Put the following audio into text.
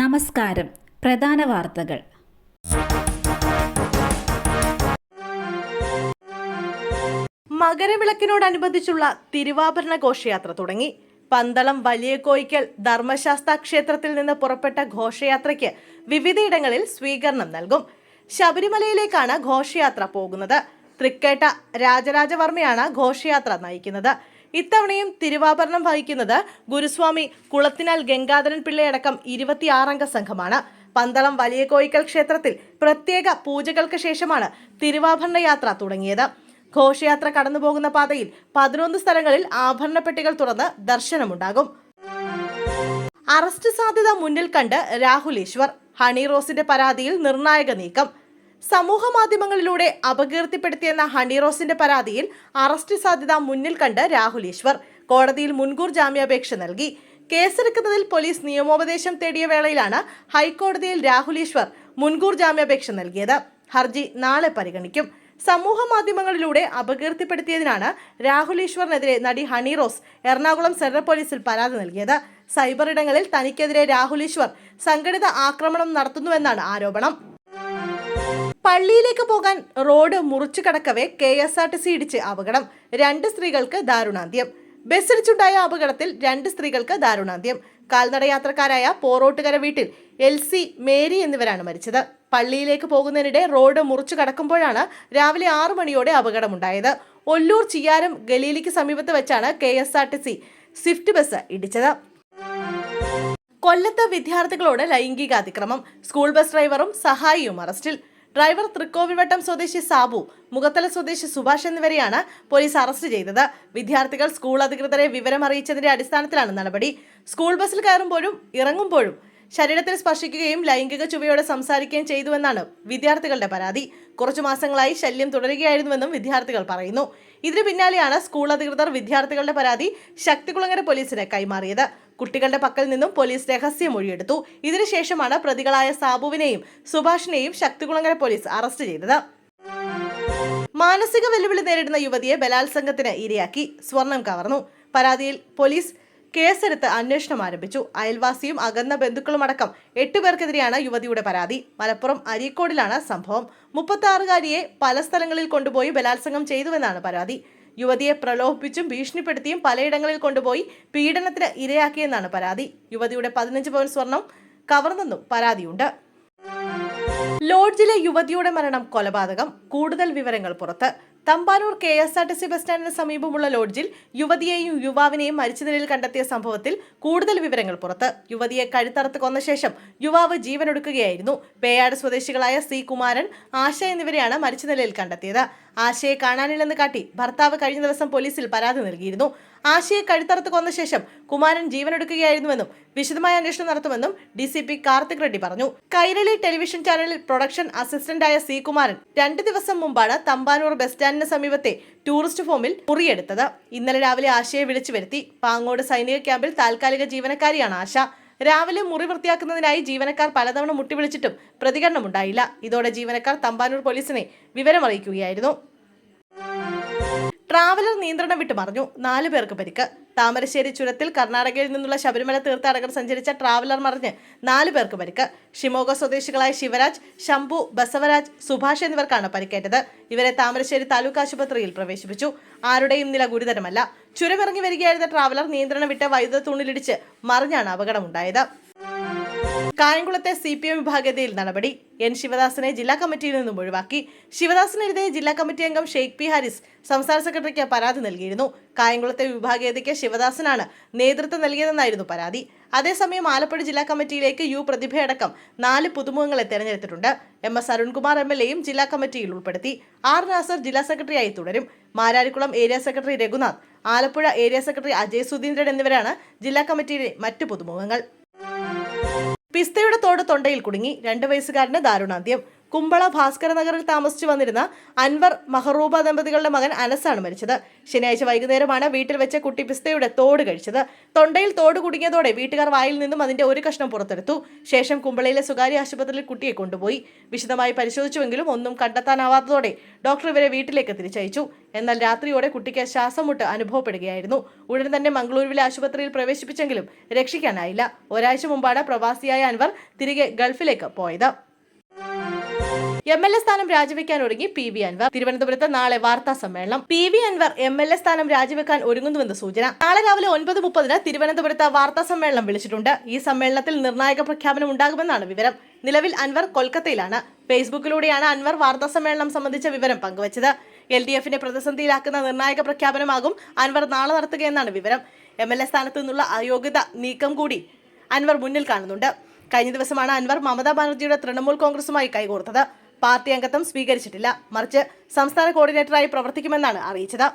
നമസ്കാരം. പ്രധാന വാർത്തകൾ. മകരവിളക്കിനോടനുബന്ധിച്ചുള്ള തിരുവാഭരണ ഘോഷയാത്ര തുടങ്ങി. പന്തളം വലിയ കോയിക്കൽ ധർമ്മശാസ്ത്ര ക്ഷേത്രത്തിൽ നിന്ന് പുറപ്പെട്ട ഘോഷയാത്രയ്ക്ക് വിവിധയിടങ്ങളിൽ സ്വീകരണം നൽകും. ശബരിമലയിലേക്കാണ് ഘോഷയാത്ര പോകുന്നത്. തൃക്കേട്ട രാജരാജവർമ്മയാണ് ഘോഷയാത്ര നയിക്കുന്നത്. ഇത്തവണയും തിരുവാഭരണം വഹിക്കുന്നത് ഗുരുസ്വാമി കുളത്തിനാൽ ഗംഗാധരൻ പിള്ളയടക്കം ഇരുപത്തിയാറംഗ സംഘമാണ്. പന്തളം വലിയ കോയിക്കൽ ക്ഷേത്രത്തിൽ പ്രത്യേക പൂജകൾക്ക് ശേഷമാണ് തിരുവാഭരണ യാത്ര തുടങ്ങിയത്. ഘോഷയാത്ര കടന്നുപോകുന്ന പാതയിൽ പതിനൊന്ന് സ്ഥലങ്ങളിൽ ആഭരണ പെട്ടികൾ തുറന്ന് ദർശനമുണ്ടാകും. അറസ്റ്റ് സാധ്യത മുന്നിൽ കണ്ട് രാഹുൽ ഈശ്വർ ഹണി റോസിന്റെ പരാതിയിൽ നിർണായക നീക്കം. സമൂഹ മാധ്യമങ്ങളിലൂടെ അപകീർത്തിപ്പെടുത്തിയെന്ന ഹണി റോസിന്റെ പരാതിയിൽ അറസ്റ്റ് സാധ്യത മുന്നിൽ കണ്ട് രാഹുൽ ഈശ്വർ കോടതിയിൽ മുൻകൂർ ജാമ്യാപേക്ഷ നൽകി. കേസെടുക്കുന്നതിൽ പോലീസ് നിയമോപദേശം തേടിയ വേളയിലാണ് ഹൈക്കോടതിയിൽ രാഹുൽ ഈശ്വർ മുൻകൂർ ജാമ്യാപേക്ഷ നൽകിയത്. ഹർജി നാളെ പരിഗണിക്കും. സമൂഹ മാധ്യമങ്ങളിലൂടെ അപകീർത്തിപ്പെടുത്തിയതിനാണ് രാഹുൽ ഈശ്വറിനെതിരെ നടി ഹണി റോസ് എറണാകുളം സെൻട്രൽ പോലീസിൽ പരാതി നൽകിയത്. സൈബർ ഇടങ്ങളിൽ തനിക്കെതിരെ രാഹുൽ ഈശ്വർ സംഘടിത ആക്രമണം നടത്തുന്നുവെന്നാണ് ആരോപണം. പള്ളിയിലേക്ക് പോകാൻ റോഡ് മുറിച്ചു കടക്കവേ K S R T C ഇടിച്ച് അപകടം. രണ്ട് സ്ത്രീകൾക്ക് ദാരുണാന്ത്യം. ബസ്സിടിച്ചുണ്ടായ അപകടത്തിൽ രണ്ട് സ്ത്രീകൾക്ക് ദാരുണാന്ത്യം. കാൽനടയാത്രക്കാരായ പോറോട്ടുകര വീട്ടിൽ എൽ സി മേരി എന്നിവരാണ് മരിച്ചത്. പള്ളിയിലേക്ക് പോകുന്നതിനിടെ റോഡ് മുറിച്ചു കടക്കുമ്പോഴാണ് രാവിലെ ആറു മണിയോടെ അപകടമുണ്ടായത്. ഒല്ലൂർ ചിയാരം ഗലീലിക്ക് സമീപത്ത് വെച്ചാണ് K S R T C swift bus ഇടിച്ചത്. കൊല്ലത്ത് വിദ്യാർത്ഥികളോട് ലൈംഗിക അതിക്രമം സ്കൂൾ ബസ് ഡ്രൈവറും സഹായിയും അറസ്റ്റിൽ. ഡ്രൈവർ തൃക്കോവിൽവട്ടം സ്വദേശി സാബു മുഖത്തല സ്വദേശി സുഭാഷ് എന്നിവരെയാണ് പോലീസ് അറസ്റ്റ് ചെയ്തത്. വിദ്യാർത്ഥികൾ സ്കൂൾ അധികൃതരെ വിവരം അറിയിച്ചതിന്റെ അടിസ്ഥാനത്തിലാണ് നടപടി. സ്കൂൾ ബസ്സിൽ കയറുമ്പോഴും ഇറങ്ങുമ്പോഴും ശരീരത്തിൽ സ്പർശിക്കുകയും ലൈംഗിക ചുവയോടെ സംസാരിക്കുകയും ചെയ്തുവെന്നാണ് വിദ്യാർത്ഥികളുടെ പരാതി. കുറച്ചു മാസങ്ങളായി ശല്യം തുടരുകയായിരുന്നുവെന്നും വിദ്യാർത്ഥികൾ പറയുന്നു. ഇതിനു പിന്നാലെയാണ് സ്കൂൾ അധികൃതർ വിദ്യാർത്ഥികളുടെ പരാതി ശക്തികുളങ്ങര പോലീസിന് കൈമാറിയത്. കുട്ടികളുടെ പക്കൽ നിന്നും പോലീസ് രഹസ്യം മൊഴിയെടുത്തു ഇതിനുശേഷമാണ് പ്രതികളായ സാബുവിനെയും സുഭാഷിനെയും ശക്തികുളങ്ങര പോലീസ് അറസ്റ്റ് ചെയ്തത്. മാനസിക വെല്ലുവിളി നേരിടുന്ന യുവതിയെ ബലാത്സംഗത്തിന് ഇരയാക്കി. സ്വർണം കവർന്നു. പരാതിയിൽ പോലീസ് കേസെടുത്ത് അന്വേഷണം ആരംഭിച്ചു. അയൽവാസിയും അകന്ന ബന്ധുക്കളുമടക്കം എട്ടുപേർക്കെതിരെയാണ് യുവതിയുടെ പരാതി. മലപ്പുറം അരീക്കോടിലാണ് സംഭവം. മുപ്പത്തി പല സ്ഥലങ്ങളിൽ കൊണ്ടുപോയി ബലാത്സംഗം ചെയ്തുവെന്നാണ് പരാതി. യുവതിയെ പ്രലോഭിപ്പിച്ചും ഭീഷണിപ്പെടുത്തിയും പലയിടങ്ങളിൽ കൊണ്ടുപോയി പീഡനത്തിന് ഇരയാക്കിയെന്നാണ് പരാതി. യുവതിയുടെ പതിനഞ്ച് പവൻ സ്വർണം കവർന്നെന്നും പരാതിയുണ്ട്. ലോഡ്ജിലെ യുവതിയുടെ മരണം കൊലപാതകം. കൂടുതൽ വിവരങ്ങൾ പുറത്ത്. Thampanoor K S R T C bus സ്റ്റാൻഡിന് സമീപമുള്ള ലോഡ്ജിൽ യുവതിയെയും യുവാവിനെയും മരിച്ച നിലയിൽ കണ്ടെത്തിയ സംഭവത്തിൽ കൂടുതൽ വിവരങ്ങൾ പുറത്ത്. യുവതിയെ കഴുത്തറുത്ത് കൊന്ന ശേഷം യുവാവ് ജീവനൊടുക്കുകയായിരുന്നു. പേയാട് സ്വദേശികളായ സി കുമാരൻ ആശ എന്നിവരെയാണ് മരിച്ച നിലയിൽ കണ്ടെത്തിയത്. ആശയെ കാണാനില്ലെന്ന് കാട്ടി ഭർത്താവ് കഴിഞ്ഞ ദിവസം പോലീസിൽ പരാതി നൽകിയിരുന്നു. ആശയെ കഴുത്തറുത്ത് കൊന്ന ശേഷം കുമാരൻ ജീവനെടുക്കുകയായിരുന്നുവെന്നും വിശദമായ അന്വേഷണം നടത്തുമെന്നും D C P Karthik Reddy പറഞ്ഞു. കൈരളി ടെലിവിഷൻ ചാനലിൽ പ്രൊഡക്ഷൻ അസിസ്റ്റന്റായ സി കുമാരൻ രണ്ട് ദിവസം മുമ്പാണ് തമ്പാനൂർ ബസ് സ്റ്റാൻഡിന് സമീപത്തെ ടൂറിസ്റ്റ് ഫോമിൽ മുറിയെടുത്തത്. ഇന്നലെ രാവിലെ ആശയെ വിളിച്ചു വരുത്തി. പാങ്ങോട് സൈനിക ക്യാമ്പിൽ താൽക്കാലിക ജീവനക്കാരിയാണ് ആശ. രാവിലെ മുറി വൃത്തിയാക്കുന്നതിനായി ജീവനക്കാർ പലതവണ മുട്ടിവിളിച്ചിട്ടും പ്രതികരണമുണ്ടായില്ല. ഇതോടെ ജീവനക്കാർ തമ്പാനൂർ പോലീസിനെ വിവരമറിയിക്കുകയായിരുന്നു. ട്രാവലർ നിയന്ത്രണം വിട്ടു മറിഞ്ഞു. നാലു പേർക്ക് പരിക്ക്. താമരശ്ശേരി ചുരത്തിൽ കർണാടകയിൽ നിന്നുള്ള ശബരിമല തീർത്ഥാടകർ സഞ്ചരിച്ച ട്രാവലർ മറിഞ്ഞ് നാലു പേർക്ക് പരിക്ക്. ഷിമോഗ സ്വദേശികളായ ശിവരാജ് ശംഭു ബസവരാജ് സുഭാഷ് എന്നിവർക്കാണ് പരിക്കേറ്റത്. ഇവരെ താമരശ്ശേരി താലൂക്ക് ആശുപത്രിയിൽ പ്രവേശിപ്പിച്ചു. ആരുടെയും നില ഗുരുതരമല്ല. ചുരമിറങ്ങി വരികയായിരുന്ന ട്രാവലർ നിയന്ത്രണം വിട്ട് വൈദ്യുത തൂണിലിടിച്ച് മറിഞ്ഞാണ് അപകടമുണ്ടായത്. കായംകുളത്തെ സി പി എം വിഭാഗതയിൽ നടപടി. എൻ ശിവദാസിനെ ജില്ലാ കമ്മിറ്റിയിൽ നിന്നും ഒഴിവാക്കി. ശിവദാസിനെതിരെ ജില്ലാ കമ്മിറ്റി അംഗം ഷെയ്ഖ് പി ഹാരിസ് സംസ്ഥാന സെക്രട്ടറിക്ക് പരാതി നൽകിയിരുന്നു. കായംകുളത്തെ വിഭാഗീയതയ്ക്ക് ശിവദാസനാണ് നേതൃത്വം നൽകിയതെന്നായിരുന്നു പരാതി. അതേസമയം ആലപ്പുഴ ജില്ലാ കമ്മിറ്റിയിലേക്ക് യു പ്രതിഭയടക്കം നാല് പുതുമുഖങ്ങളെ തെരഞ്ഞെടുത്തിട്ടുണ്ട്. M S Arunkumar M L എയും ജില്ലാ കമ്മിറ്റിയിൽ ഉൾപ്പെടുത്തി. ആർ നാസർ ജില്ലാ സെക്രട്ടറിയായി തുടരും. Mararikulam area secretary Raghunath Alappuzha area secretary Ajay Sudheendran എന്നിവരാണ് ജില്ലാ കമ്മിറ്റിയിലെ മറ്റ് പുതുമുഖങ്ങൾ. പിസ്തയുടെ തോട് തൊണ്ടയിൽ കുടുങ്ങി രണ്ട് വയസ്സുകാരന് ദാരുണാന്ത്യം. കുമ്പള ഭാസ്കര നഗറിൽ താമസിച്ചു വന്നിരുന്ന അൻവർ മഹറൂബ ദമ്പതികളുടെ മകൻ അനസാണ് മരിച്ചത്. ശനിയാഴ്ച വൈകുന്നേരമാണ് വീട്ടിൽ വെച്ച കുട്ടി പിസ്തയുടെ തോട് കഴിച്ചത്. തൊണ്ടയിൽ തോട് കുടുങ്ങിയതോടെ വീട്ടുകാർ വായിൽ നിന്നും അതിന്റെ ഒരു കഷ്ണം പുറത്തെടുത്തു. ശേഷം കുമ്പളയിലെ സ്വകാര്യ ആശുപത്രിയിൽ കുട്ടിയെ കൊണ്ടുപോയി. വിശദമായി പരിശോധിച്ചുവെങ്കിലും ഒന്നും കണ്ടെത്താനാവാത്തതോടെ ഡോക്ടർ ഇവരെ വീട്ടിലേക്ക് തിരിച്ചയച്ചു. എന്നാൽ രാത്രിയോടെ കുട്ടിക്ക് ശ്വാസം മുട്ട് അനുഭവപ്പെടുകയായിരുന്നു. ഉടൻ തന്നെ മംഗളൂരുവിലെ ആശുപത്രിയിൽ പ്രവേശിപ്പിച്ചെങ്കിലും രക്ഷിക്കാനായില്ല. ഒരാഴ്ച മുമ്പാണ് പ്രവാസിയായ അൻവർ തിരികെ ഗൾഫിലേക്ക് പോയത്. എം എൽ എ സ്ഥാനം രാജിവെക്കാൻ ഒരുങ്ങി പി വി അൻവർ. തിരുവനന്തപുരത്ത് നാളെ വാർത്താ സമ്മേളനം. P V Anwar M L A സ്ഥാനം രാജിവെക്കാൻ ഒരുങ്ങുന്നുവെന്ന് സൂചന. നാളെ രാവിലെ ഒൻപത് മുപ്പതിന് തിരുവനന്തപുരത്ത് വാർത്താ സമ്മേളനം വിളിച്ചിട്ടുണ്ട്. ഈ സമ്മേളനത്തിൽ നിർണായക പ്രഖ്യാപനം ഉണ്ടാകുമെന്നാണ് വിവരം. നിലവിൽ അൻവർ കൊൽക്കത്തയിലാണ്. ഫേസ്ബുക്കിലൂടെയാണ് അൻവർ വാർത്താ സമ്മേളനം സംബന്ധിച്ച വിവരം പങ്കുവച്ചത്. എൽ ഡി എഫിനെ പ്രതിസന്ധിയിലാക്കുന്ന നിർണായക പ്രഖ്യാപനമാകും അൻവർ നാളെ നടത്തുകയെന്നാണ് വിവരം. എം എൽ എ സ്ഥാനത്തു നിന്നുള്ള അയോഗ്യത നീക്കം കൂടി അൻവർ മുന്നിൽ കാണുന്നുണ്ട്. കഴിഞ്ഞ ദിവസമാണ് അൻവർ മമതാ ബാനർജിയുടെ തൃണമൂൽ കോൺഗ്രസുമായി കൈകോർത്തത്. പാർട്ടി അംഗത്വം സ്വീകരിച്ചിട്ടില്ല. മറിച്ച് സംസ്ഥാന കോർഡിനേറ്ററായി പ്രവർത്തിക്കുമെന്നാണ് അറിയിച്ചത്.